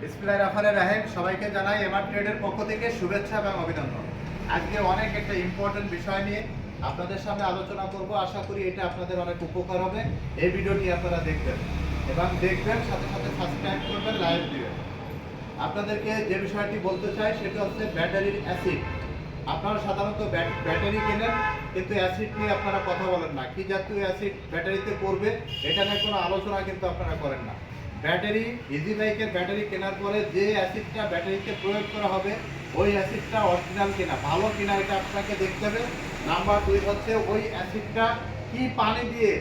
বিসমিল্লাহির রহমানির রহিম, সবাইকে জানাই এমআর ট্রেডের পক্ষ থেকে শুভেচ্ছা এবং অভিনন্দন। আজকে অনেক একটা ইম্পর্টেন্ট বিষয় নিয়ে আপনাদের সামনে আলোচনা করব। আশা করি এটা আপনাদের অনেক উপকার হবে। এই ভিডিওটি আপনারা দেখবেন এবং দেখবেন, সাথে সাথে সাবস্ক্রাইব করবেন লাইভ দিবেন। আপনাদেরকে যে বিষয়টি বলতে চাই, সেটা হচ্ছে ব্যাটারির অ্যাসিড আপনারা সাধারণত ব্যাট- ব্যাটারি কেনেন, কিন্তু অ্যাসিড নিয়ে আপনারা কথা বলেন না। কি জাতীয় অ্যাসিড ব্যাটারিতে পড়বে, এটা নিয়ে কোনো আলোচনা কিন্তু আপনারা করেন না। ব্যাটারি ইজি বাইকের ব্যাটারি কেনার পরে যে অ্যাসিডটা ব্যাটারিতে প্রয়োগ করা হবে, ওই অ্যাসিডটা অরিজিনাল কিনা, ভালো কিনা এটা আপনাকে দেখতে হবে। নাম্বার দুই হচ্ছে ওই অ্যাসিডটা কি পানি দিয়ে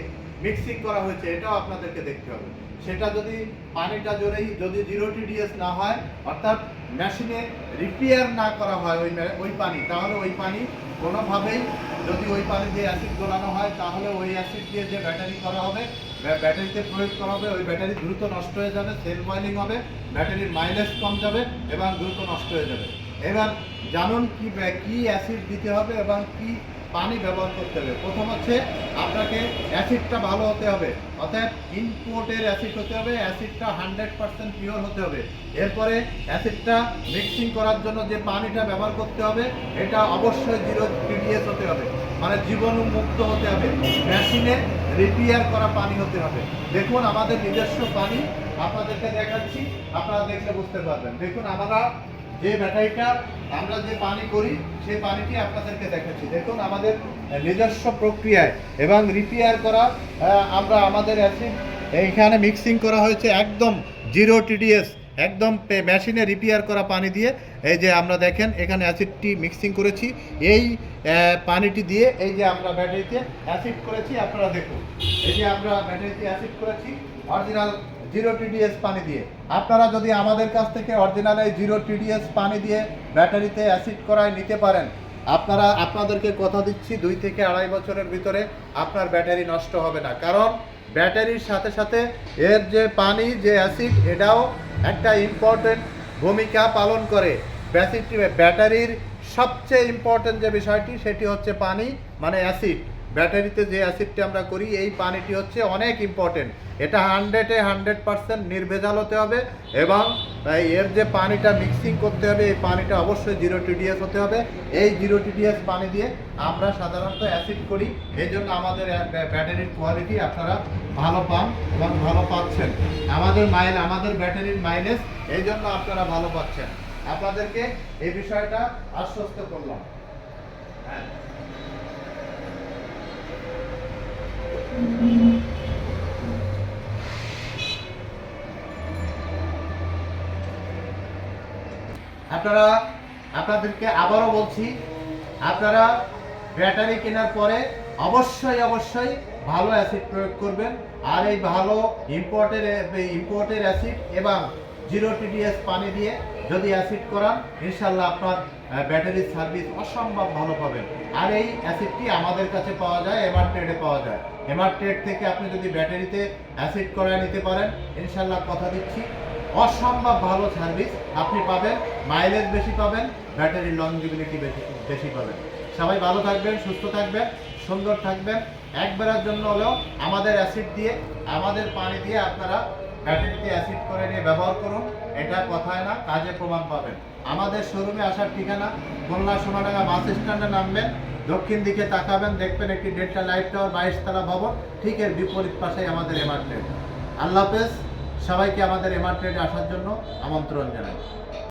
মিক্সিং করা হয়েছে, এটাও আপনাদেরকে দেখতে হবে। সেটা যদি পানিটা জোরেই, যদি জিরো টিডিএস না হয়, অর্থাৎ মেশিনে রিপেয়ার না করা হয় ওই ওই পানি, তাহলে ওই পানি কোনোভাবেই যদি ওই পানি দিয়ে অ্যাসিড গোলানো হয়, তাহলে ওই অ্যাসিড দিয়ে যে ব্যাটারি করা হবে ব্যাটারিতে প্রয়োগ করা হবে, ওই ব্যাটারি দ্রুত নষ্ট হয়ে যাবে সেল বয়েলিং হবে, ব্যাটারির মাইলেজ কম যাবে এবং দ্রুত নষ্ট হয়ে যাবে। এবার জানুন কী কী অ্যাসিড দিতে হবে এবং কি পানি ব্যবহার করতে হবে। প্রথম হচ্ছে আপনাকে অ্যাসিডটা ভালো হতে হবে। অর্থাৎ ইনপোর্টের অ্যাসিড হতে হবে, অ্যাসিডটা হান্ড্রেড পার্সেন্ট পিওর হতে হবে। এরপরে অ্যাসিডটা মিক্সিং করার জন্য যে পানিটা ব্যবহার করতে হবে, এটা অবশ্যই জিরো টিডিএস হতে হবে। মানে জীবাণু মুক্ত হতে হবে। মেশিনে রিপেয়ার করা পানি হতে হবে। দেখুন আমাদের নিজস্ব পানি, আপনাদেরকে দেখাচ্ছি, আপনারা দেখলে বুঝতে পারবেন। দেখুন, আমরা যে ব্যাটারিটা আমরা যে পানি করি, সেই পানিটি আপনাদেরকে দেখাচ্ছি। দেখুন, আমাদের নিজস্ব প্রক্রিয়ায় এবং রিপেয়ার করা আমরা আমাদের অ্যাসিড এইখানে মিক্সিং করা হয়েছে একদম জিরো টিডিএস একদম মেশিনে রিপেয়ার করা পানি দিয়ে। এই যে আমরা দেখেন, এখানে অ্যাসিডটি মিক্সিং করেছি। এই পানিটি দিয়ে এই যে আমরা ব্যাটারিতে অ্যাসিড করেছি, আপনারা দেখুন। এই যে আমরা ব্যাটারিতে অ্যাসিড করেছি অরিজিনাল জিরো টিডিএস পানি দিয়ে। আপনারা যদি আমাদের কাছ থেকে অরিজিনাল এই জিরো টিডিএস পানি দিয়ে ব্যাটারিতে অ্যাসিড করায় নিতে পারেন, আপনারা, আপনাদেরকে কথা দিচ্ছি, দুই থেকে আড়াই বছরের ভিতরে আপনার ব্যাটারি নষ্ট হবে না। কারণ ব্যাটারির সাথে সাথে এর যে পানি, যে অ্যাসিড, এটাও একটা ইম্পর্টেন্ট ভূমিকা পালন করে। ব্যাসিটি ব্যাটারির সবচেয়ে ইম্পর্টেন্ট যে বিষয়টি, সেটি হচ্ছে পানি মানে অ্যাসিড। ব্যাটারিতে যে অ্যাসিডটি আমরা করি, এই পানিটি হচ্ছে অনেক ইম্পর্টেন্ট এটা হান্ড্রেডে হান্ড্রেড পার্সেন্ট নির্ভেজাল হতে হবে এবং এর যে পানিটা মিক্সিং করতে হবে, এই পানিটা অবশ্যই জিরো টিডিএস হতে হবে। এই জিরো টিডিএস পানি দিয়ে আমরা সাধারণত অ্যাসিড করি। এই জন্য আমাদের ব্যাটারির কোয়ালিটি আপনারা ভালো পান এবং ভালো পাচ্ছেন। আমাদের মাইল আমাদের ব্যাটারির মাইলেজ এই জন্য আপনারা ভালো পাচ্ছেন। আপনাদেরকে এই বিষয়টা আশ্বস্ত করলাম। হ্যাঁ। আপনারা, আপনাদেরকে আবারও বলছি, আপনারা ব্যাটারি কেনার পরে অবশ্যই অবশ্যই ভালো অ্যাসিড প্রয়োগ করবেন। আর এই ভালো ইম্পোর্টের ইম্পোর্টের অ্যাসিড এবং জিরো টিডিএস পানি দিয়ে যদি অ্যাসিড করান ইনশাল্লাহ আপনার আহ, ব্যাটারির সার্ভিস অসম্ভব ভালো পাবেন। আর এই অ্যাসিডটি আমাদের কাছে পাওয়া যায় এমআর ট্রেডে পাওয়া যায়। এমআর ট্রেড থেকে আপনি যদি ব্যাটারিতে অ্যাসিড করায় নিতে পারেন ইনশাল্লাহ কথা দিচ্ছি অসম্ভব ভালো সার্ভিস আপনি পাবেন মাইলেজ বেশি পাবেন ব্যাটারির লংজিবিলিটি বেশি বেশি পাবেন। সবাই ভালো থাকবেন সুস্থ থাকবেন সুন্দর থাকবেন। একবারের জন্য হলেও আমাদের অ্যাসিড দিয়ে আমাদের পানি দিয়ে আপনারা ব্যাটারিতে অ্যাসিড করে নিয়ে ব্যবহার করুন, এটা কথায় না, কাজে প্রমাণ পাবেন। আমাদের শোরুমে আসার ঠিকানা, খুলনা সোনাডাঙ্গা বাস স্ট্যান্ডে নামবেন, দক্ষিণ দিকে তাকাবেন, দেখবেন একটি ডেল্টা লাইট টাওয়ার বাইশ তালা ভবন, ঠিক এর বিপরীত পাশেই আমাদের এমার্টেড আল্লাহ হাফেজ, সবাইকে আমাদের এমার আসার জন্য আমন্ত্রণ জানাই।